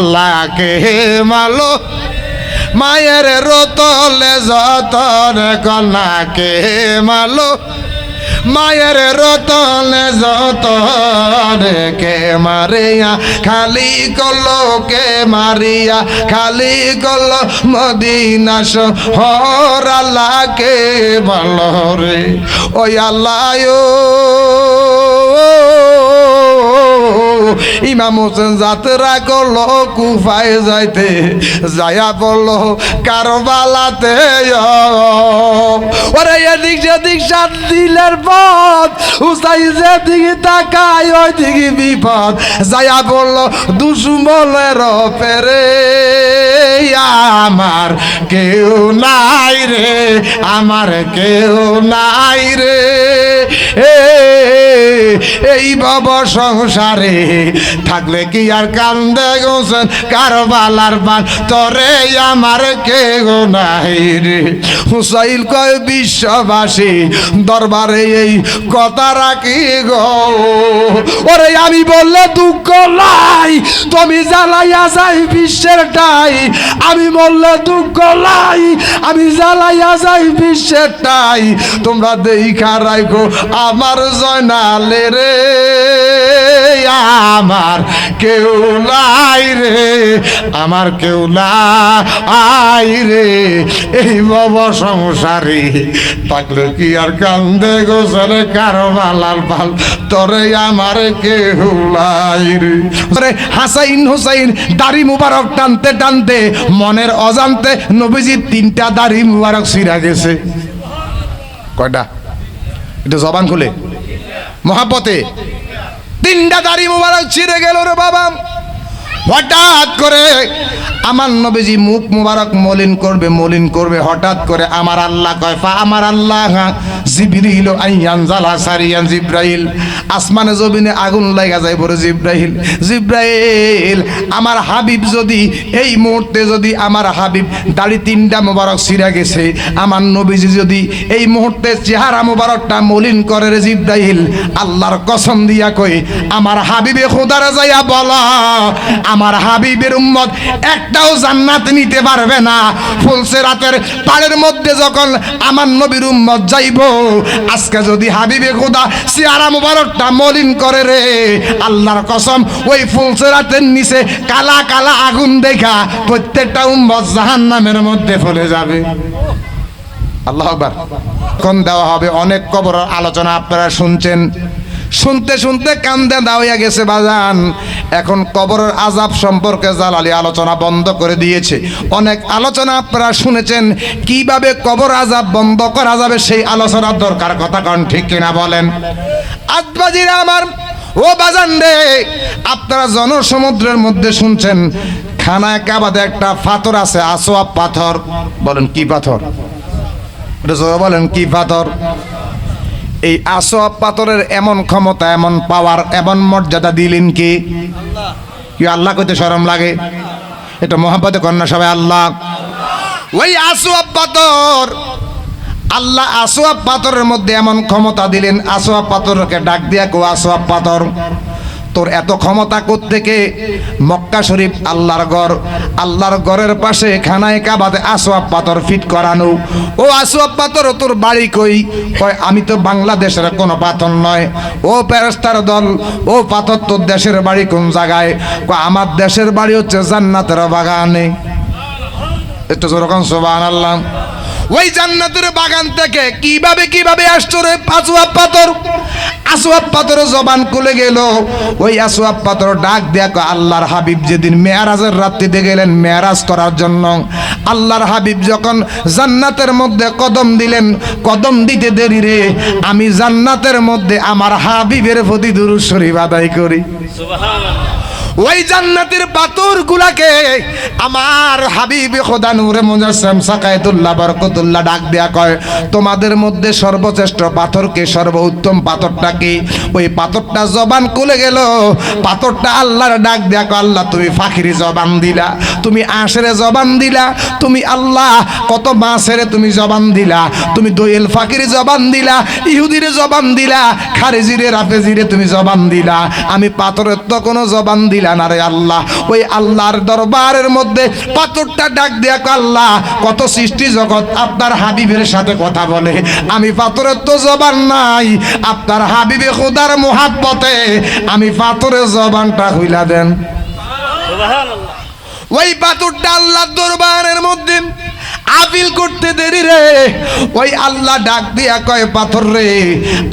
আল্লাহকে মালো। মায়ের রতলে যতন কন্যাকে মালো। মায়ের রতলে যতন কে মারিয়া, খালি কলো কে মারিয়া, খালি কলো মদিনা হর আল্লাহকে ভালো রে, ওই আল্লাহ ইমাম হোসেন যাত্রা করল, কুফায় যাইতে। যায়া পড়ল কারবালাতে ওরে এদিক সেদিক সাত দিলের পথ উসাই যেদিকে তাকায় ওই দিকে বিপদ। যায়া পড়ল দুশ্মনের পেরে আমার কেউ নাই রে, আমার কেউ নাই রে। বাব সংসারে। থাকলে কি আর কান্দে গোসেন কারবালার বান, তরে আমার কে গো নাই রে। হুসাইল কয়, বিশ্ববাসী, দরবারে এই কথা রাখি গো। ওরে, আমি বললে দুঃখ নাই, তুমি জ্বালাইয়া যাই বিশ্বের টাই আমি বললে দুঃখ নাই, আমি জ্বালাইয়া যাই বিশ্বের টাই তোমরা দেখা রাখো আমার জয়নালে রে। আমার কেউ নাই রে, আমার কেউ নাই রে। এই বাব সংসারে থাকলে কি আর কান্দে গোসলে কারও মালাল পাল তরে আমার কেউ নাই রে। হাসাইন হুসাইন, দাড়ি মুবারক টানতে টানতে, মনের অজান্তে নবীজির তিনটা দাড়ি মুবারক সিরা গেছে। কয়টা? এটা জবান খুলে। মহাপতে তিনটা দাড়ি মোবারক ছিঁড়ে গেল রে বাবা। হঠাৎ করে আমার নবীজি মুখ মুবারক মলিন করবে মলিন করবে, হঠাৎ করে আমার আল্লাহ কয়, ফা আমার আল্লাহ, জিবরিল আইয়ান জালা সারিয়ান জিব্রাইল, আসমানে জমিনে আগুন লাগা যায় বলে জিব্রাইল জিব্রাইল, আমার হাবিব যদি এই মুহূর্তে যদি আমার হাবিব দাড়ি তিনটা মোবারক ছিঁড়া গেছে, আমার নবীজি যদি এই মুহূর্তে চেহারা মোবারকটা মলিন করে রে জিব্রাইল, আল্লাহর কসম দিয়া কই, আমার হাবিবে খোদারে যাইয়া বলা আমার হাবিবের উম্মত একটাও জান্নাত নিতে পারবে না। ফুলসে রাতের পাড়ের মধ্যে যখন আমার নবীর উম্মত যাইব, আজকে যদি হাবিবে খোদা সিয়ারা মুবারকটা মলিন করে রে, আল্লাহর কসম ওই ফুলসে রাতের নিচে কালা কালা আগুন দেখা প্রত্যেকটা উম্মত জাহান্নামের মধ্যে ফলে যাবে। আল্লাহ কোন দেওয়া হবে? অনেক কবর আলোচনা আপনারা শুনছেন। শুনতে শুনতে কান্দে দাওয়া গেছে বাজান। এখন কবরের আজাব সম্পর্কে জালালি আলোচনা বন্ধ করে দিয়েছে। অনেক আলোচনা আপনারা শুনেছেন, কীভাবে কবর আজাব বন্ধ করা যাবে সেই আলোচনার দরকার কথা কারণ ঠিক কিনা বলেন? আজবাজিরা আমার, ও বাজান রে, আপনারা জনসমুদ্রের মধ্যে শুনছেন, খানায় কাবাদে একটা পাথর আছে আসোয়া পাথর। বলেন, কি পাথর? বলেন, কি পাথর? এই আসোয়াব পাথরের এমন ক্ষমতা, এমন পাওয়ার এমন মর্যাদা দিলেন কি? কি আল্লাহ কইতে শরম লাগে? এটা মোহাম্মতে কন্যা সবাই, আল্লাহ। ওই আসোয়াব পাথর, আল্লাহ আসোয়াব পাথরের মধ্যে এমন ক্ষমতা দিলেন, আসোয়াব পাথরকে ডাক দিয়া কো আসোয়াব পাথর। তোর এত ক্ষমতা থেকে মক্কা শরীফ আল্লাহর ঘর। আল্লাহর ঘরের পাশে খানায় কাবাতে আসোয়াব পাথর ফিট করানো। ও আসোয়াব পাথর, তোর বাড়ি কই? কয়, আমি তো বাংলাদেশের কোনো পাথর নয়। ও প্যারেস্তার দল, ও পাথর তোর দেশের বাড়ি কোন জায়গায়? কয়, আমার দেশের বাড়ি হচ্ছে জান্নাতের বাগানে। একটু যেরকম সোবান আল্লাহ ওই জান্নাতের বাগান থেকে কীভাবে কীভাবে আসতো রে? আসোয়াব পাথর। আসোয়াব পাথর জবান খুলে গেল। ওই আসোয়াব পাথর ডাক কয়, আল্লাহর হাবিব যেদিন মেয়ারাজের রাত্রিতে গেলেন মেয়ারাজ করার জন্য আল্লাহর হাবিব যখন জান্নাতের মধ্যে কদম দিলেন কদম দিতে দেরি রে আমি জান্নাতের মধ্যে আমার হাবিবের প্রতি দুরুদ শরীফ আদায় করি। ওই জান্নাতের পাথর গুলাকে আমার হাবিব খোদা নূরে মুজাসসাম সাকায়েতুল্লাহ, বরকতুল্লাহ ডাক দেয়া কয়, তোমাদের মধ্যে সর্বশ্রেষ্ঠ পাথরকে সর্বোত্তম পাথরটা কি? ওই পাথরটা জবান খুলে গেল। পাথরটা আল্লাহর ডাক দেয়া কয়, আল্লাহ, তুমি ফাখিরি জবান দিলা, তুমি আশেরে জবান দিলা, তুমি আল্লাহ, কত মাসেরে তুমি জবান দিলা, তুমি দোয়েল ফাকির জবান দিলা, ইহুদিরে জবান দিলা, খারেজিরে, রাফেজিরে তুমি জবান দিলা, আমি পাথরের তো কোনো জবান দিলাম দিলা না রে আল্লাহ। ওই আল্লাহর দরবারের মধ্যে পাথরটা ডাক দেয়া আল্লাহ কত সৃষ্টি জগৎ আপনার হাবিবের সাথে কথা বলে। আমি পাথরের তো জবান নাই আপনার হাবিবে খোদার মোহাব্বতে। আমি পাথরের জবানটা হইলা দেন। ওই পাথরটা আল্লাহর দরবারের মধ্যে আপিল করতে দেরি রে। ওই আল্লাহ ডাক দিয়া কয়, পাথর রে,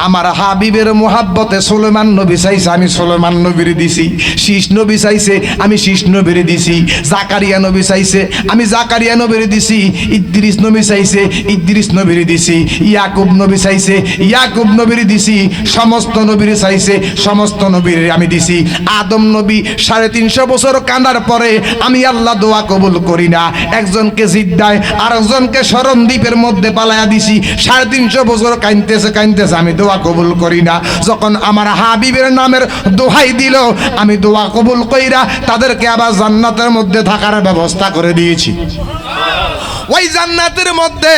আমার হাবিবের মোহাব্বতে সুলেমান নবী চাইছে, আমি সুলেমান নবীর দিছি। শীষ নবী চাইছে, আমি শীষ নবীর দিছি। জাকারিয়া নবী চাইছে, আমি জাকারিয়া নবীর দিছি। ইদ্রিস নবী চাইছে, ইদ্রিস নবীর দিছি। ইয়াকুব নবী চাইছে, ইয়াকুব নবীর দিছি। সমস্ত নবীর চাইছে, সমস্ত নবীর আমি দিছি। আদম নবী সাড়ে তিনশো বছর কান্দার পরে আমি আল্লাহ দোয়া কবুল করি না। একজনকে জিদ্দায় আর একজনকে স্মরণ দ্বীপের মধ্যে পালায়া দিছি। সাড়ে তিনশো বছর কাইনতেছে কাইনতেছে আমি দোয়া কবুল করি না। যখন আমার হাবিবের নামের দোহাই দিল, আমি দোয়া কবুল কইরা তাদেরকে আবার জান্নাতের মধ্যে থাকার ব্যবস্থা করে দিয়েছি। ওই জান্নাতের মধ্যে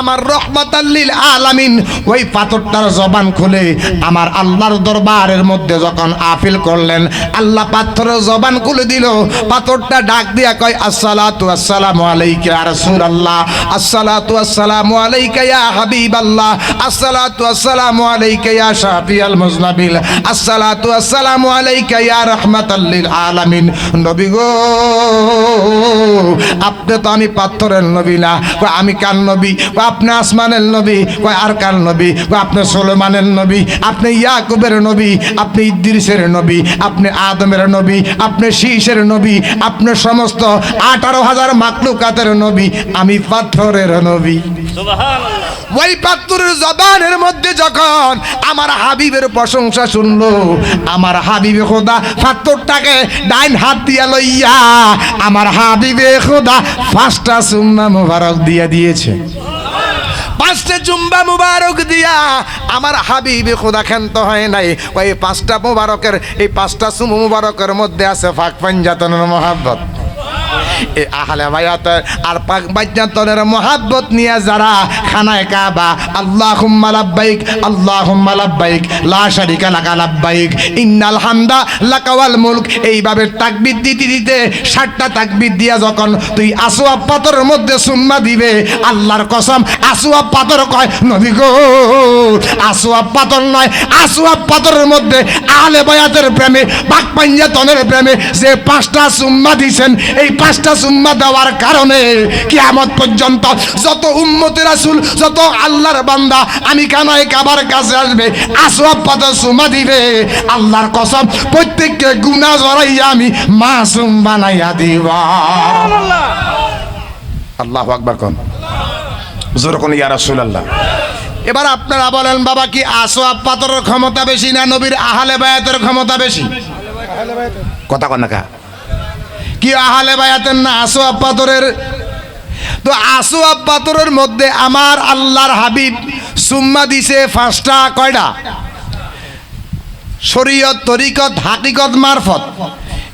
আমার রহমতাল্লিল আলামিন ওই পাথরটার জবান খুলে আমার আল্লাহর দরবারের মধ্যে যখন আপিল করলেন, আল্লাহ পাথরের জবান খুলে দিল। পাথরটা ডাক দিয়া কয়, আসসালাতু আসসালামু আলাইকা রাসূলুল্লাহ, আসসালাতু আসসালামু আলাইকা ইয়া হাবিবাল্লাহ, আসসালাতু আসসালামু আলাইকা ইয়া শাফিয়াল মুজনাবিল, আসসালাতু আসসালামু আলাইকা ইয়া রাহমাতাল্লিল আলামিন। নবী গো, আপনি তো আমি পাথরের নবী না। কয়, আমি কার নবী? কয়, আপনি আসমানের নবী। কয়, আর কার নবী? কয়, আপনি সোলেমানের নবী। আপনি ইয়াকুবের নবী। আপনি ইদ্রিসের নবী। আপনি আদমের নবী। আপনি শীষের নবী। আপনি সমস্ত আঠারো হাজার মাকলুকাতের নবী। আমি পাথরের নবী। ওই পাত্তুরের জবানের মধ্যে যখন আমার হাবিবের প্রশংসা শুনলো, আমার হাবিবে খোদা পাত্তরটাকে ডাইন হাত দিয়া লইয়া আমার হাবিবে খোদা পাঁচটা সুন্না মুবারক দিয়া দিয়েছে। পাঁচটা চুম্বা মুবারক দিয়া আমার হাবিবে খোদা ক্ষান্ত হয় নাই। ওই পাঁচটা মুবারকের, এই পাঁচটা সুমু মুবারকের মধ্যে আছে ফাঁক পাঞ্জাতনের মহাব্বত। আহলে বায়াত আর পাক বাইজাতনের মহাব্বত নিয়ে যারা খানায় কাবা, আল্লাহুম্মা লাব্বাইক আল্লাহুম্মা লাব্বাইক, লা শারিকা লাকা লাব্বাইক, ইন্নাল হামদা লাকা ওয়াল মুলক। এইভাবে তাকবীর দিতে দিতে ষাটটা তাকবীর দিয়া যখন তুই আসোয়া পাথরের মধ্যে সুম্মা দিবে, আল্লাহর কসম আসোয়া পাথর কয়, নবী গো আসোয়া পাথর নয় আসোয়া পাথরের মধ্যে আহলে বায়াতের প্রেমে, পাক পাঞ্জাতনের প্রেমে যে পাঁচটা সুম্মা দিছেন, এই পাঁচটা সুম্মা দেওয়ার কারণে কিয়ামত পর্যন্ত যত উম্মতের রাসূল যত আল্লাহর বান্দা আমি কানায় কাবার কাছে আসবে? আসওয়াব পাতা সুমা দিবে। আল্লাহর কসম প্রত্যেককে গুনাহ জড়াইয়া আমি মাসুম বানাইয়া দিব। আল্লাহু আকবার কোন। জোর কোন ইয়া রাসূলুল্লাহ। এবার আপনারা বলেন বাবা কি আসওয়াব পাথরের ক্ষমতা বেশি না নবীর আহলে বায়াতের ক্ষমতা বেশি? কথা কন না কা? আহালে বায়াতেন না আসো আব্বাতরের তো আসো আব্বাতরের মধ্যে আমার আল্লাহর হাবিব সুম্মা দিছে ফাঁসটা কয়টা শরীয়ত, তরিকত, হাকিকত, মারফত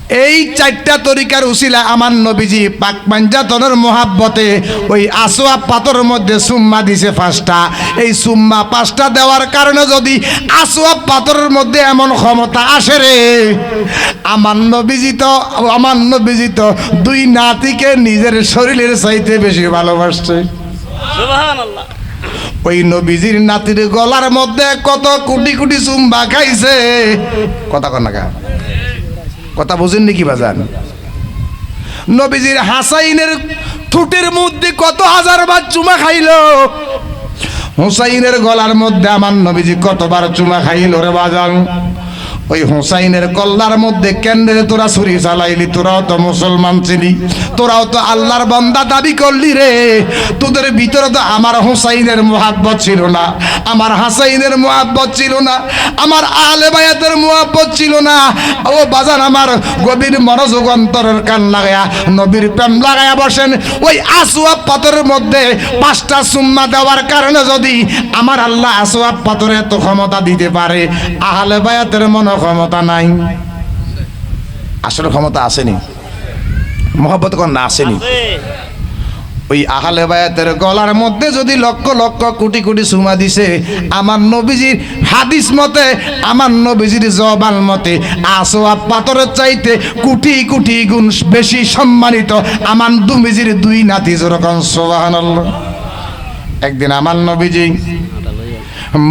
এই চারটা তরিকার উসিলা আমার নবীজি পাক পাঞ্জাতনের মহাব্বতে ওই আসোয়া পাথর মধ্যে সুম্মা দিছে পাঁচটা। এই সুম্মা পাঁচটা দেওয়ার কারণে যদি আসোয়া পাথরের মধ্যে এমন ক্ষমতা আসে রে আমার নবীজি তো আমার নবীজি তো দুই নাতিকে নিজের শরীরের চাইতে বেশি ভালোবাসছে। ওই নবীজির নাতির গলার মধ্যে কত কোটি কোটি চুম্বা খাইছে। কথা কন না কা? কথা বুঝেন নাকি বাজান? নবীজির হাসাইনের ঠুটের মধ্যে কত হাজার বার চুমা খাইল। হুসাইনের গলার মধ্যে আমার নবীজি কতবার চুমা খাইল রে বাজান? ওই হুসাইনের কল্লার মধ্যে কেন্দ্রে তোরা ছুরি চালাইলি, তোরাও তো মুসলমান ছিলি, তোরাও তো আল্লাহর বন্দা দাবি করলি রে। তোদের ভিতরে তো আমার হুসাইনের মোহাব্বত ছিল না, আমার হাসাইনের মোহাব্বত ছিল না, আমার আলে বায়াতের মোহাব্বত ছিল না। ও বাজান, আমার গভীর মনোযোগ অন্তরের কান লাগায়া, নবীর প্রেম লাগায়া বসেন। ওই আসুয়া পাথরের মধ্যে পাঁচটা সুম্মা দেওয়ার কারণে যদি আমার আল্লাহ আসুয়া পাথরে এত ক্ষমতা দিতে পারে, আহলে বায়াতের মনে ক্ষমতা নাই। আসলে ক্ষমতা আসেনি। মহব্বত কোন না আসেনি। ওই আহলে বায়াতের গলার মধ্যে যদি লক্ষ লক্ষ কোটি কোটি সুমা দিছে, আমার নবীজির হাদিস মতে, আমার নবীজির জবান মতে আসোয়া পাথরের চাইতে কোটি কোটি গুণ বেশি সম্মানিত আমার নবীজির দুই নাতি যেরকম, সোবাহানাল্লাহ। একদিন আমার নবীজি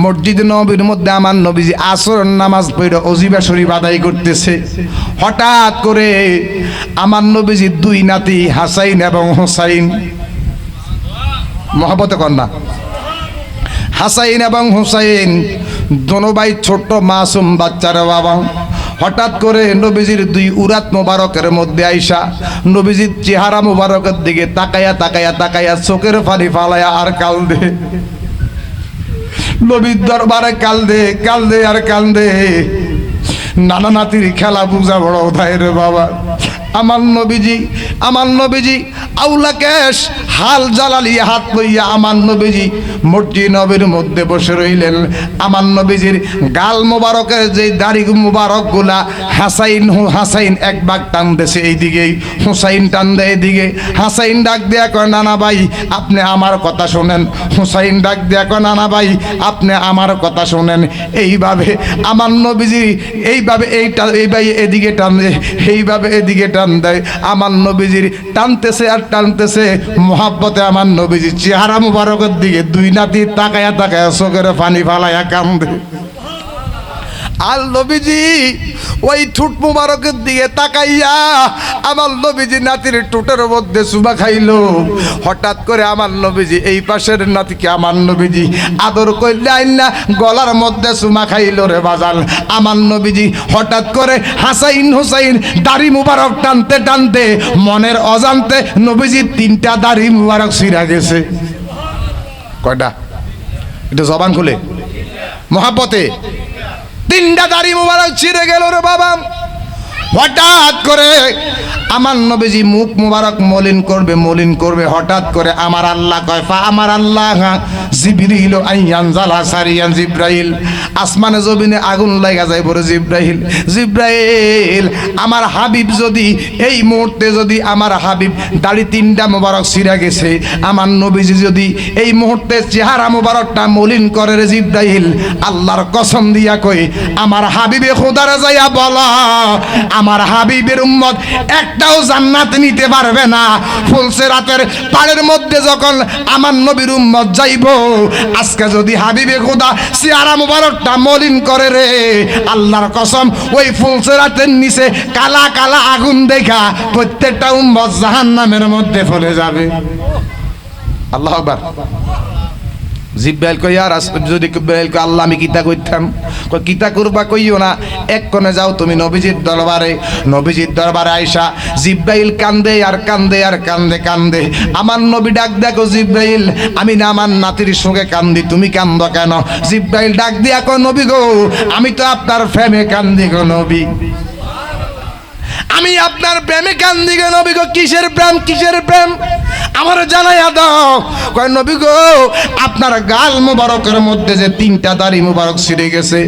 মসজিদ নবীর মধ্যে আমার নবীজি আসর নামাজ পড়ে অজিবা শরীফ আদায় করতেছে। হঠাৎ করে আমার নবীজি দুই নাতি হাসাইন এবং হোসাইন মহাবতে কন্যা হাসাইন এবং হুসাইন দোনো ভাই ছোট্ট মাসুম বাচ্চার বাবা। হঠাৎ করে নবীজির দুই উরাত মোবারকের মধ্যে আইসা নবীজির চেহারা মোবারকের দিকে তাকায়া তাকায়া তাকায়া চোখের ফালি ফালায়া আর কাল দে নবীর দরবারে কাল দে কাল দে আর কাল দে। নানা নাতির খেলা বুঝা বড় রে বাবা। আমার নবীজি আমার নবীজি, আউলা কেশ হাল জ্বালালি হাত লইয়া আমার নবীজি মসজিদ নবীর মধ্যে বসে রইলেন। আমার নবীজির গাল মোবারকের যে দাড়ি মোবারকগুলা হাসাইন হু হাসাইন এক বাগ টান দেছে এইদিকেই হুসাইন টান দেয় এদিকে হাসাইন ডাক দেয়া কয়, নানা ভাই, আপনি আমার কথা শোনেন। হুসাইন ডাক দেয়া কয়, নানা ভাই, আপনি আমার কথা শোনেন। এইভাবে আমার নবীজি এইভাবে এইটা এইভাবে এদিকে টান দেয় এইভাবে এদিকে টান দেয়। আমার নবীজির টানতেছে আর টানতেছে মহাব্বতে আমার নবীজি চেহারা মুবারকের দিকে দুই নাতি তাকায়া তাকায়া চোখের পানি ফালাইয়া কান্দে। আর নবীজি ওই ঠুট মুবারকের দিকে তাকাইয়া আমার নবীজি নাতির টুটের মধ্যে সুবা খাইলো। হঠাৎ করে আমার নবীজি এই পাশের নাতিকে আমার নবীজি আদর করলে আইনা গলার মধ্যে সুমা খাইলো রে বাজাল আমার নবীজি হঠাৎ করে হাসাইন হুসাইন দাড়ি মুবারক টানতে টানতে মনের অজান্তে নবীজি তিনটা দাড়ি মুবারক সিরা গেছে কয়টা? এটা জবান খুলে। মহাপতে তিনটা দাড়ি মুবারক ছিঁড়ে গেল রে বাবা। হঠাৎ করে আমার নবীজি মুখ মুবারক মলিন করবে মলিন করবে। হঠাৎ করে আমার আল্লাহ কয়, ফা আমার আল্লাহ জিবরিল আইয়ান জালা সারিয়ান জিব্রাইল। আসমানে জমিনে আগুন লাগা যায় বড় জিব্রাইল। জিব্রাইল, আমার হাবিব যদি, এই মুহূর্তে যদি আমার হাবিব দাড়ি তিনটা মোবারক ছিঁড়া গেছে, আমার নবীজি যদি এই মুহূর্তে চেহারা মোবারকটা মলিন করে রে জিব্রাইল, আল্লাহর কসম দিয়া কই, আমার হাবিবে খোদারে যাইয়া বলা আমার হাবিবের উম্মত, একটাও জান্নাত নিতে পারবে না। ফুলসে রাতের পাড়ের মধ্যে যখন আমার নবীর উম্মত যাইব, আজকে যদি হাবিবে খোদা চেহারা মোবারকটা মলিন করে রে, আল্লাহর কসম, ওই ফুলসে রাতের নিচে কালা কালা আগুন দেখা প্রত্যেকটা উম্মত জাহান্নামের মধ্যে ফলে যাবে। আল্লাহ আকবার। জিব্রাইল কই আর যদি জিব্রাইল কই, আল্লাহ, আমি কিতা কইতাম? কই, কিতা করবা কইও না। এক কোণে যাও তুমি নবীজির দরবারে। নবীজির দরবারে আইসা জিব্রাইল কান্দে, আর কান্দে আর কান্দে কান্দে। আমার নবী ডাক দেখো জিব্রাইল আমি না আমার নাতির সঙ্গে কান্দি, তুমি কান্দ কেন? জিব্রাইল ডাক দিয়া কো নবী গো, আমি তো আপনার ফ্যামে কান্দি গো নবী। আমি আপনার প্রেমে কান্দি গো নবী গো, কিসের প্রেম কিসের প্রেম? আমার জানাইয়া দাও। নবী গো, আপনার গাল মুবারকের মধ্যে যে তিনটা দাড়ি মুবারক ছিঁড়ে গেছে,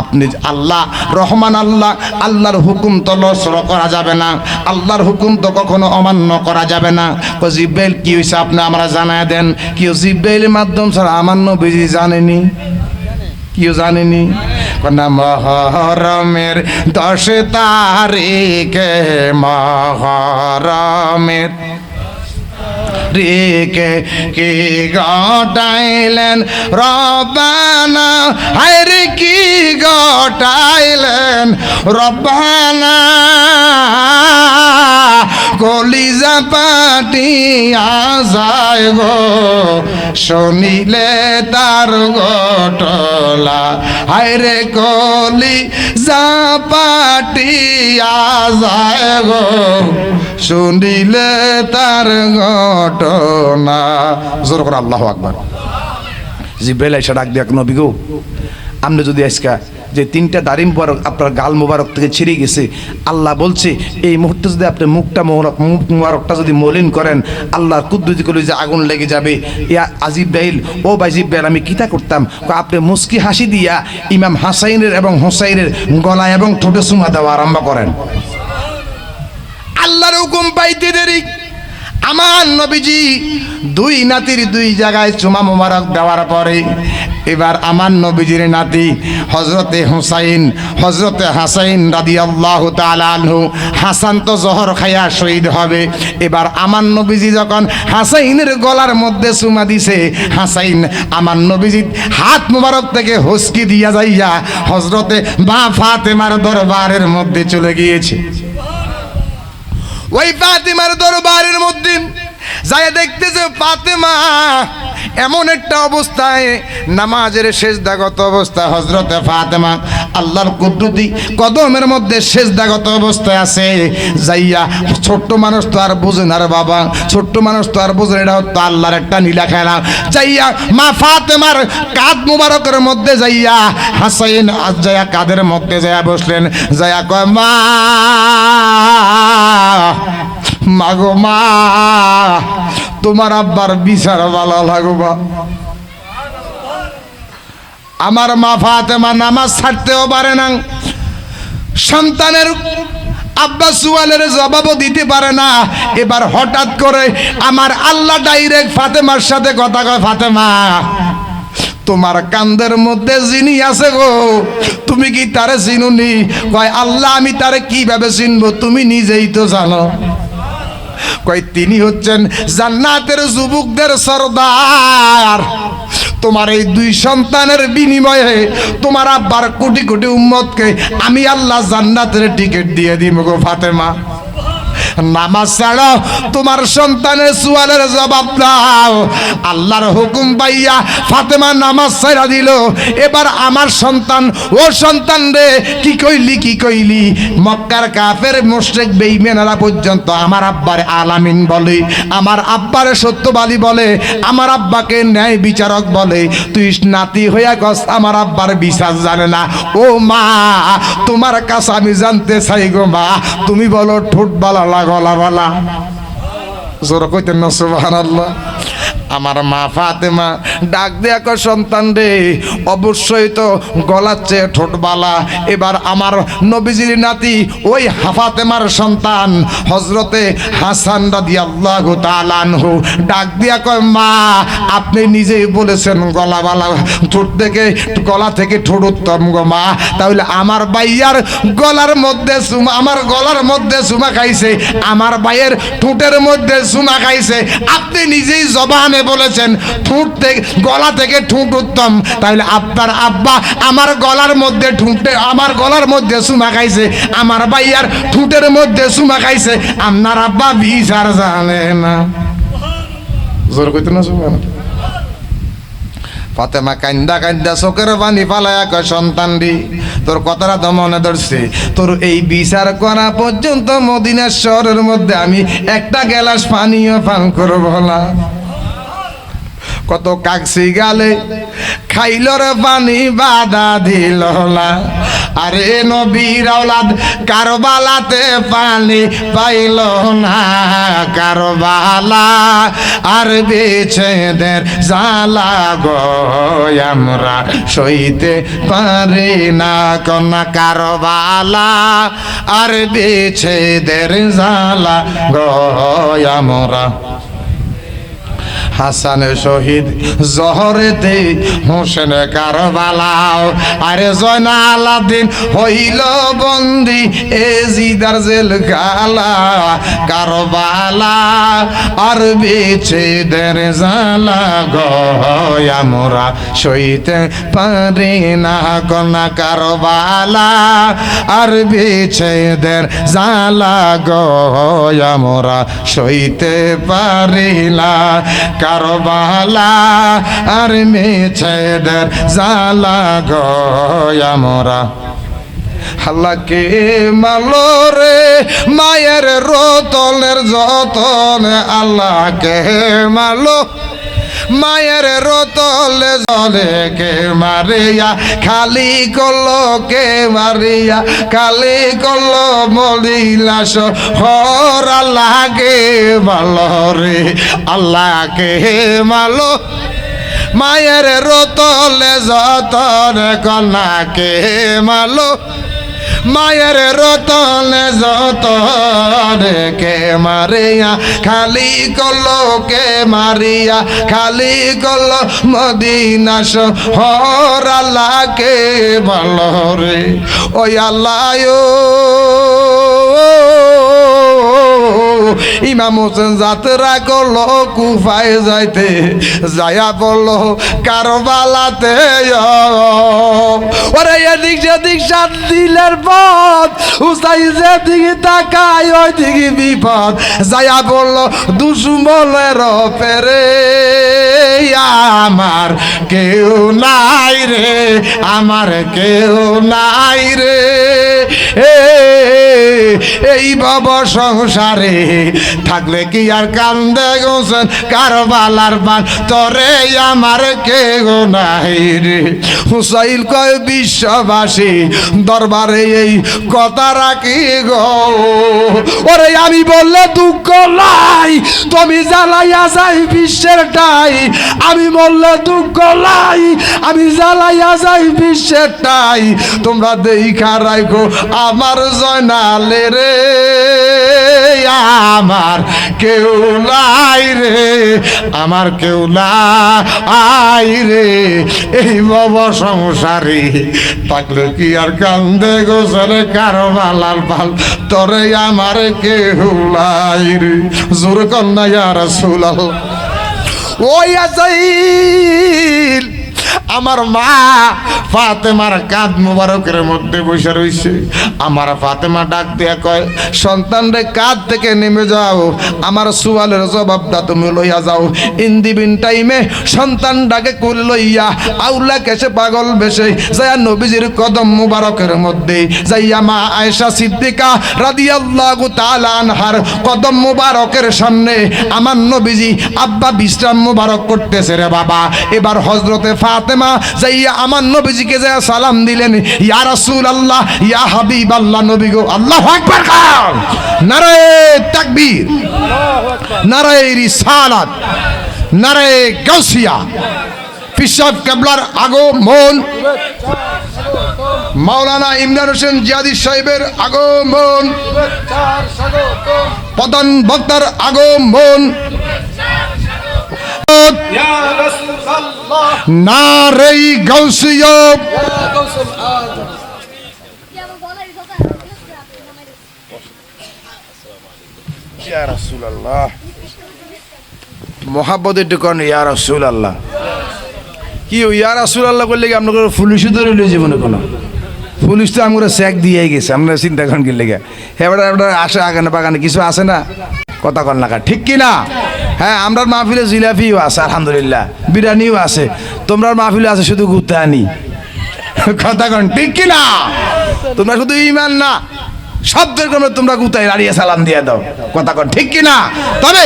আপনি আল্লাহ, রহমান আল্লাহ, আল্লাহর হুকুম তো লসর করা যাবে না, আল্লাহর হুকুম তো কখনো অমান্য করা যাবে না। তো জিব্রাইল, কি হয়েছে আপনি আমরা জানায় দেন? কেউ জিব্রাইলের মাধ্যম ছাড়া আমার নবীজি জানেনি? কেউ জানেনি? না মহরমের দশ তারিখে মহরমের রেখে কি গটাইলেন রবানা হায়রে কি গটাইলেন রবানা কলিজা পাটিয়া যায় গো, শুনিলে তার গটলা হায়রে কলি পাটিয়া যায় গো, শুনিলে তার ঘটনা জোর করে আল্লাহ আকবার। জিব্রাইল এসে ডাক দেখ নবী গো আপনি যদি আজকা যে তিনটা দাড়ি মুবারক আপনার গাল মুবারক থেকে ছিঁড়ে গেছে, আল্লাহ বলছে, এই মুহূর্তে যদি আপনি মুখটা মুখ মুবারকটা যদি মলিন করেন, আল্লাহর কুদ্দুতি করে যে আগুন লেগে যাবে। ইয়া আজিব বাহিল ও বাজিব বাহিল আমি কিতা করতাম? আপনি মুস্কি হাসি দিয়া ইমাম হাসাইনের এবং হোসাইনের গলায় এবং ঠোঁটে সুমা দেওয়া আরম্ভ করেন। আল্লাহর হুকুম পাইতে দেরি। আমার নবীজি দুই নাতির দুই জায়গায় চুমা মোবারক দেওয়ার পরে এবার আমার নবীজির নাতি হজরতে হুসাইন হজরতে হাসাইন রাদি আল্লাহ তালু হাসান তো জহর খাইয়া শহীদ হবে। এবার আমার নবীজি যখন হাসাইনের গলার মধ্যে চুমা দিছে, হাসাইন আমার নবীজি হাত মুবারক থেকে হসকি দিয়া যাইয়া হজরতে বা ফাতেমার দরবারের মধ্যে চলে গিয়েছে। ওই ফাতেমার দরবারের মধ্যে যায় দেখতেছে ফাতেমা এমন একটা অবস্থায় নামাজের শেষ শেষদাগত অবস্থা হজরতে ফাতেমা আল্লাহর কুদরতি কদমের মধ্যে শেষদাগত অবস্থায় আছে। যাইয়া ছোট্ট মানুষ তো আর বুঝে না বাবা। ছোট্ট মানুষ তো আর বুঝে এটা তো আল্লাহর একটা নীলা খেলা। যাইয়া মা ফাতেমার কাদ মুবারকের মধ্যে যাইয়া হাসাইন আজ যাইয়া কাদের মধ্যে যাইয়া বসলেন। যাইয়া কয়, মা মাগো মা, তোমার আব্বার বিচার ভালো লাগবা আমার মা ফাতেমা নামাজ ছাড়তেও পারে না। সন্তানের আব্বা সুয়ালের জবাবও দিতে পারে না। এবার হঠাৎ করে আমার আল্লাহ ডাইরেক্ট ফাতেমার সাথে কথা কয়, ফাতেমা, তোমার কান্দের মধ্যে যিনি আছে গো। তুমি কি তারে চিনুনি? কয়, আল্লাহ, আমি তারে কীভাবে চিনবো? তুমি নিজেই তো জানো। কয়, তিনি হচ্ছেন জান্নাতের যুবকদের সর্দার। তোমার এই দুই সন্তানের বিনিময়ে তোমার আব্বার কোটি কোটি উম্মতকে আমি আল্লাহ জান্নাতের টিকিট দিয়ে দিব গো ফাতেমা। নামাজ ছাড়ো, তোমার সন্তানের সুয়ালের জবাব দাও। আল্লাহর হুকুম পাইয়া ফাতেমা নামাজ ছাড়া দিল। এবার আমার সন্তান, ও সন্তান রে, কি কইলি কি কইলি? মক্কার কাফের মোশরেক বেঈমানেরা পর্যন্ত আমার আব্বারে আলামিন বলে, আমার আব্বারে সত্যবাদী বলে, আমার আব্বাকে ন্যায় বিচারক বলে, তুই নাতি হইয়া গছ আমার আব্বার বিশ্বাস জানে না। ও মা, তোমার কাছে আমি জানতে চাই গো মা, তুমি বলো ঠোঁট বালা লাগলা বালা। জোর কইতেন না সুবহানাল্লাহ। আমার মা ফাতেমা, ডাক দেয়া কয়, সন্তান রে, অবশ্যই তো গলার চেয়ে ঠোঁটবালা এবার আমার নবীজির নাতি, ওই হাফাতেমার সন্তান হজরতে হাসান রাদি আল্লাহ তালানহু ডাক দিয়া কয়, মা, আপনি নিজেই বলেছেন গলাবালা ঠোঁট থেকে, গলা থেকে ঠোঁট উত্তম গো মা। তাহলে আমার বাইয়ার গলার মধ্যে চুমা, আমার গলার মধ্যে চুমা খাইছে, আমার বাইয়ের ঠোঁটের মধ্যে চুমা খাইছে। আপনি নিজেই জবানে বলেছেন, ঠোঁট থেকে, গলা থেকে ঠোঁট উত্তম। তাহলে আপনার আব্বা আমার গলার মধ্যে ঠুঁটে, আমার গলার মধ্যে চুমা খাইছে, আমার বাইয়ার ঠোঁটের মধ্যে চুমা খাইছে, আপনার আব্বা বিচার জানে না। জোর কইতে না সুবহান ফাতেমা কান্দা কান্দা চোখের পানি ফালায়া কয় সন্তান দি, তোর কথাটা তো ধরছে, তোর এই বিচার করা পর্যন্ত মদিনার শহরের মধ্যে আমি একটা গ্লাস পানিও পান করব না। কত কাকসি গালে খাইল রে পানি বাধা দিল আরে নবীর আওলাদ, কারবালাতে পানি পাইল না। কারবালা আর বেছেদের জালা গো, আমরা সইতে পারি না কন্যা কারবালা আর বেছেদের জালা গো, আমরা হাসান শহীদ জহরেতে হোসেন কারবালাও। আরে জয়না আলাদিন হইল বন্দি, এ জিদার জেল গালা কারবালা। আর বেছে দের জালা গয়া মোরা সইতে পারি না কনা কারবালা। আর বেছে দের জালা গয়া মোরা সইতে পারি না। কারবালা আর মেছেদের জালা গয়া মোরা হাল্লাকে মালো রে মায়ের রতনের যতন আল্লাহকে মালো মায়ের রতলে জলে কে মারিয়া, খালি করল কে মারিয়া, খালি করল মলিলাস। হর আল্লাহকে মালো রে, আল্লাহকে মালো। মায়ের রতলে যতন কন্যাকে মালো। মায়ের রতন যতন কে মারিয়া, খালি করল কে মারিয়া, খালি করল মদিনা শহর আল্লাহকে ভালো রে, ওই আল্লাহ ইমাম হোসেন যাত্রা করল, কুফায় যাইতে। যায়া পড়ল কারবালাতে ওরে এদিক সেদিক সাত দিলের পথ উসাই যেদিকে তাকায় ওই দিকে বিপদ। যায়া পড়ল দুশ্মনের পেরে আমার কেউ নাই রে, আমার কেউ নাই রে। এই বাব সংসারে থাকলে কি আর কান্দে গোসেন কারবালার বান, তরে আমার কে গো নাই রে। হুসাইল কয়, বিশ্ববাসী, দরবারে এই কথা রাখি গো। ওরে, আমি বললে দুঃখ নাই, তুমি জ্বালাইয়া যাই বিশ্বের টাই আমি বললে দুঃখ নাই, আমি জ্বালাইয়া যাই বিশ্বের টাই তোমরা দেখা রাখো আমার জয়নালে রে, আমার কেউ নাই রে, আমার কেউ নাই রে। এই বব সংসারে থাকলে কি আর কান্দে গোসলে কারও বালার পাল? তরে আমার কেউ নাই রে। জোর কন্যা ইয়ার সুলাল ওই আজাইল আমার মা ফাতেমার কাঁধ মুবারকের মধ্যে বসে রইছে। আমার ফাতেমা ডাক দিয়া কয়, সন্তানরে কাঁধ থেকে নেমে যাও। আমার সুয়ালের জবাবটা তুমি লইয়া যাও। ইন্দিবিন টাইমে সন্তানটাকে কুল লইয়া আউলা কেসে পাগল বেশে যাইয়া নবীজির কদম মুবারকের মধ্যে যাইয়া মা আয়েশা সিদ্দিকা রাদিয়াল্লাহু তাআলা আনহার কদম মুবারকের সামনে আমার নবীজি আব্বা বিশ্রাম মুবারক করতেছে রে বাবা। এবার হজরতে ফাতেমা যাইয়া আমার নবীজিকে যা সালাম দিলেন, ইয়া রাসূল আল্লাহ ইয়া হাবিব আল্লাহ নবী গো, আল্লাহু আকবার খান নারায়ে তাকবীর, নারায়ে রিসালাত, নারায়ে গাউসিয়া। পিসাব কেবলার আগমন। মাওলানা ইমরান হোসেন জিয়াদি সাহেবের আগমন। প্রধান বক্তার আগমন। নারী গৌসিয়া ইয়া রসুল আল্লাহ কি ও ইয়া রসুল আল্লাহ করলে কি আপনার পুলিশ ধরে লই জীবনে কোনো পুলিশ তো আমরা চেক দিয়ে গেছে আমরা চিন্তা করেন কি লেগে। এবার এবার আসে আগানে বাগানে কিছু আছে না? কথা কন লাগা ঠিক কি না হ্যাঁ আমরার মাহফিলে জিলাপিও আছে, আলহামদুলিল্লাহ। বিরিয়ানিও আছে। তোমরার মাহফিলে আছে শুধু গুতানি কথা কন, ঠিক কি না তোমরা শুধু ইমান না, শব্দের ক্রমে তোমরা গুতাই দাঁড়িয়ে সালাম দিয়ে দাও। কথা কন, ঠিক কি না তবে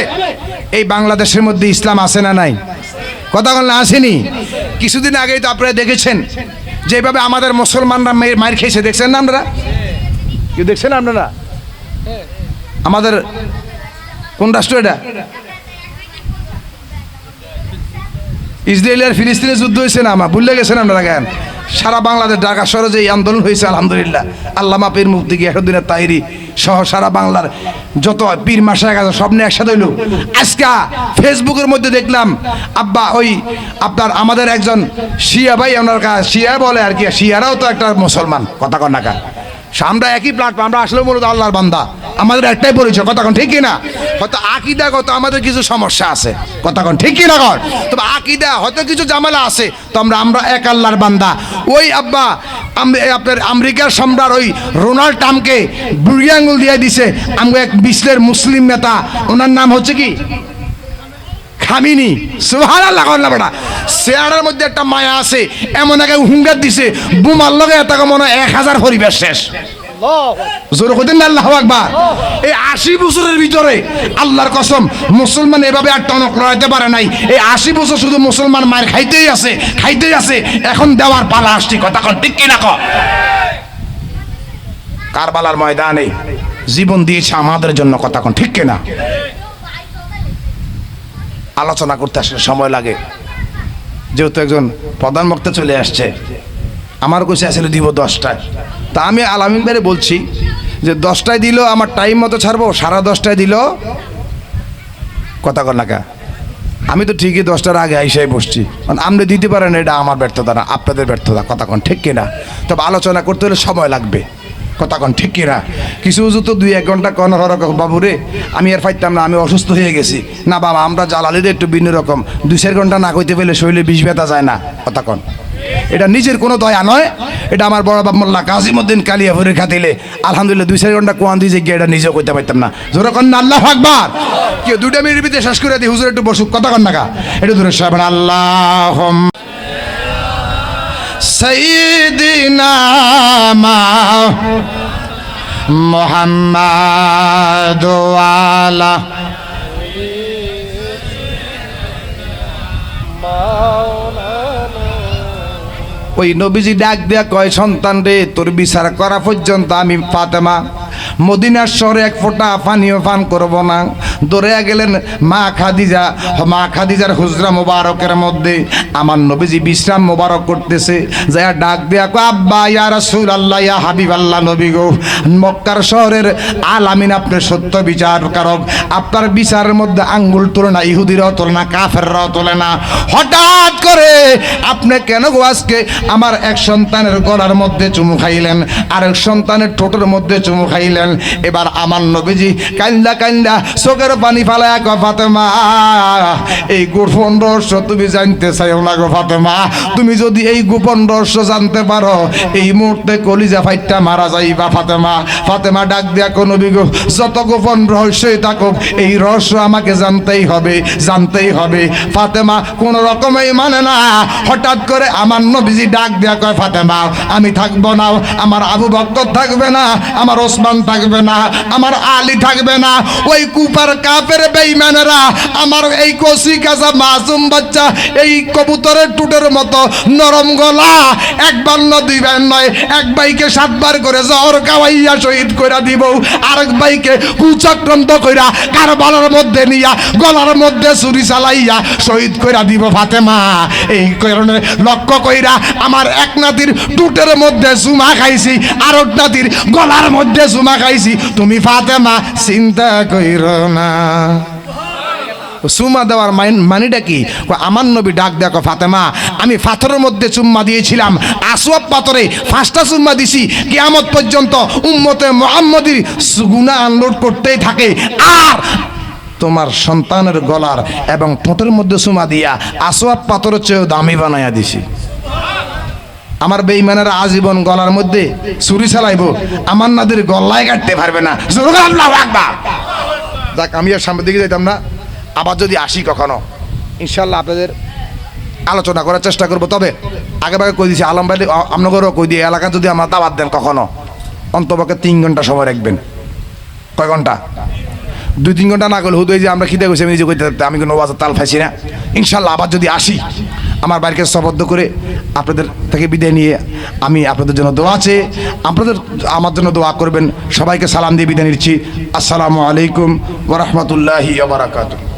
এই বাংলাদেশের মধ্যে ইসলাম আছে না নাই? কথা কন, না আসেনি? কিছুদিন আগেই তো আপনারা দেখেছেন, যেভাবে আমাদের মুসলমানরা মেয়ের খেয়েছে, দেখছেন না আপনারা? কেউ দেখছেন আপনারা? আমাদের কোন রাষ্ট্র এটা? ইসরায়েল আর যুদ্ধ হয়েছে না আমার ভুলে গেছেন আপনারা কেন? সারা বাংলাদেশ ঢাকা শহরে যে আন্দোলন হয়েছে, আলহামদুলিল্লাহ। আল্লামা পীর মুফতি গিয়াসুদ্দিনের তাইরি সহ সারা বাংলার যত পীর মাসা গেছে সব নিয়ে একসাথে হইল। আজকে ফেসবুকের মধ্যে দেখলাম, আব্বা, ওই আপনার আমাদের একজন শিয়া ভাই কাছে শিয়া বলে আর কি, শিয়ারাও তো একটা মুসলমান, কথা কন নাকা আমরা একই প্ল্যাটফর্ম আমরা আসলে মূলত আল্লাহর বান্দা। আমাদের একটাই পরিচয়, কথা ঠিক কিনা? হয়তো আকিদাগত আমাদের কিছু সমস্যা আছে। কথা কোন, ঠিক কিনা কর তবে আকিদা, হয়তো কিছু ঝামেলা আছে, তো আমরা আমরা এক আল্লাহর বান্দা। ওই আব্বা আপনার আমেরিকার সম্রাট ওই রোনাল্ড ট্রাম্পকে বুড়ি আঙ্গুল দিয়ে দিছে। আমাকে এক বিশ্বের মুসলিম নেতা, ওনার নাম হচ্ছে কি? খামিনি। করলাম বেটা। চেয়ারের মধ্যে একটা মায়া আছে, এমন একে হুঙ্গার দিছে, বুমার লগে এটা মনে এক হাজার পরিবেশ শেষ। আল্লাহ এই বছরের ভিতরে আল্লাহর কসম, মুসলমান এভাবে আর টনক পারে নাই। এই বছর শুধু মুসলমান মায়ের খাইতেই আছে খাইতেই আছে, এখন দেওয়ার কারবালার ময়দানে জীবন দিয়েছে আমাদের জন্য, কথা কন, ঠিক কিনা? আলোচনা করতে আসলে সময় লাগে। যেহেতু একজন প্রধান বক্তা চলে আসছে, আমার কাছে আসলে দিব দশটায়। তা আমি আলামিন ভাইরে বলছি যে দশটায় দিল, আমার টাইম মতো ছাড়বো, সাড়ে দশটায় দিল। কথা না আমি তো ঠিকই দশটার আগে আইসাই বসছি। মানে আপনি দিতে পারেন, এটা আমার ব্যর্থতা না, আপনাদের ব্যর্থতা, কথা কন, ঠিক কিনা? তবে আলোচনা করতে হলে সময় লাগবে। কথা কন ঠিক কিনা কিছু তো দুই এক ঘণ্টা কন, হর বাবু রে আমি আর ফাইতাম না, আমি অসুস্থ হয়ে গেছি। না বাবা, আমরা জ্বালালিদের একটু ভিন্ন রকম। দুই চার ঘণ্টা না কইতে পেলে শরীরে বিষ ব্যথা যায় না কথা কন এটা নিজের কোনো দয়া নয়, এটা আমার বড় বাপ মোল্লা কাজিমুদ্দিন কালিয়াপুরের খাতিলে। আলহামদুলিল্লাহ, দুই চার ঘণ্টা কোয়ান দিয়ে গিয়ে এটা নিজেও কইতে পারতাম না। জোরে কন না, আল্লাহ আকবার। কেউ দুইটা মিনিট ভিতরে শেষ করে দিই হুজুর একটু বসুক কথা কন না এটা দূরে সাহেব আল্লাহ সঈদিনা মা মোহাম্মদ ওই নবীজি ডাক দেয়া কয়, সন্তান রে, তোর বিচার করা পর্যন্ত আমি ফাতেমা। মদিনার শহরে এক ফোঁটা পানীয় পান করব না। দৌড়ে গেলেন মা খাদিজা। মা খাদিজার হুজরা মোবারকের মধ্যে আমার নবীজি বিশ্রাম মোবারক করতেছে। যা ডাক দেয়া কয়, আব্বা, ইয়া রাসূল আল্লাহ ইয়া হাবিব আল্লাহ নবী গো, মক্কার শহরের আলামিন আপনি সত্য বিচারকারক আপনার বিচারের মধ্যে আঙ্গুল তোলে না, ইহুদিরাও তোলে না, কাফেররাও তোলে না। হঠাৎ করে আপনি কেন গো আজকে আমার এক সন্তানের গলার মধ্যে চুমু খাইলেন, আরেক সন্তানের ঠোঁটের মধ্যে চুমু খাইলেন? এবার আমার নবীজি কান্দা কান্দা চোখের পানি ফালায় কয় ফাতেমা। এই গোপন রহস্য তুমি জানতে চাইও না গো ফাতেমা। তুমি যদি এই গোপন রহস্য জানতে পারো, এই মুহূর্তে কলিজা ফাইটটা মারা যাইবা ফাতেমা। ফাতেমা ডাক দিয়া কোন গো, যত গোপন রহস্যই থাকুক, এই রহস্য আমাকে জানতেই হবে জানতেই হবে। ফাতেমা কোন রকমেই মানে না। হঠাৎ করে আমার নবীজি ডাক দিয়া কয়, ফাতেমা, আমি থাকব না। আমার আবু বক্কর থাকবে না, আমার ওসমান থাকবে না, আমার আলী থাকবে না। ওই কুপার কাপের বেইমানেরা আমার এই কষি কাঁচা মাসুম বাচ্চা, এই কবুতরের টুটের মতো নরম গলা একবার না দুইবার নয়, এক বাইকে সাতবার করে জ্বর কাওয়াইয়া শহীদ কইরা দিব, আরেক বাইকে কুচক্রান্ত কইরা কারবালার মধ্যে নিয়া, গলার মধ্যে ছুরি চালাইয়া শহীদ কইরা দিব ফাতেমা। এই কারণে লক্ষ্য কইরা আমার এক নাতির টুটের মধ্যে চুমা খাইছি আর নাতির গলার মধ্যে চুমা খাইছি। তুমি ফাতেমা, চিন্তা কইর না। সুমা দেওয়ার মানিটা কি? আমার নবী ডাক দেখো ফাতেমা, আমি পাথরের মধ্যে চুম্মা দিয়েছিলাম। আসওয়াব পাথরে পাঁচটা চুম্মা দিছি। কিয়ামত পর্যন্ত উম্মতে মোহাম্মদীর গুণা আনলোড করতেই থাকে। আর তোমার সন্তানের গলার এবং ঠোঁটের মধ্যে চুমা দিয়া আসওয়াব পাথরের চেয়েও দামি বানাইয়া দিছি। আমার বেইমানেরা আজীবন গলার মধ্যে ছুরি চালাইবো। আমার নাদের গলায় কাটতে পারবে না জোরে বলো আল্লাহু আকবার। যাক, আমি আর সামনের দিকে যাইতাম না। আবার যদি আসি কখনো, ইনশাল্লাহ আপনাদের আলোচনা করার চেষ্টা করব। তবে আগে ভাগে কই দিছি আলম ভাই আপনাদেরও কই দিয়ে এলাকা যদি আমরা দাবাত দেন কখনো, অন্তপক্ষে তিন ঘণ্টা সময় রাখবেন। কয় ঘণ্টা? দুই, তিন ঘণ্টা না করলে হুদু যে আমরা খিদে গেছি আমি নিজে কইতে আমি কোনো তাল ফাইছি না। ইনশাল্লাহ আবার যদি আসি আমার বাড়িকে সবদ্ধ করে আপনাদের থেকে বিদায় নিয়ে আমি আপনাদের জন্য দোয়া আছে আপনাদের আমার জন্য দোয়া করবেন। সবাইকে সালাম দিয়ে বিদায় নিচ্ছি। আসসালামু আলাইকুম ওরহমতুল্লাহি বারাকাতুহ।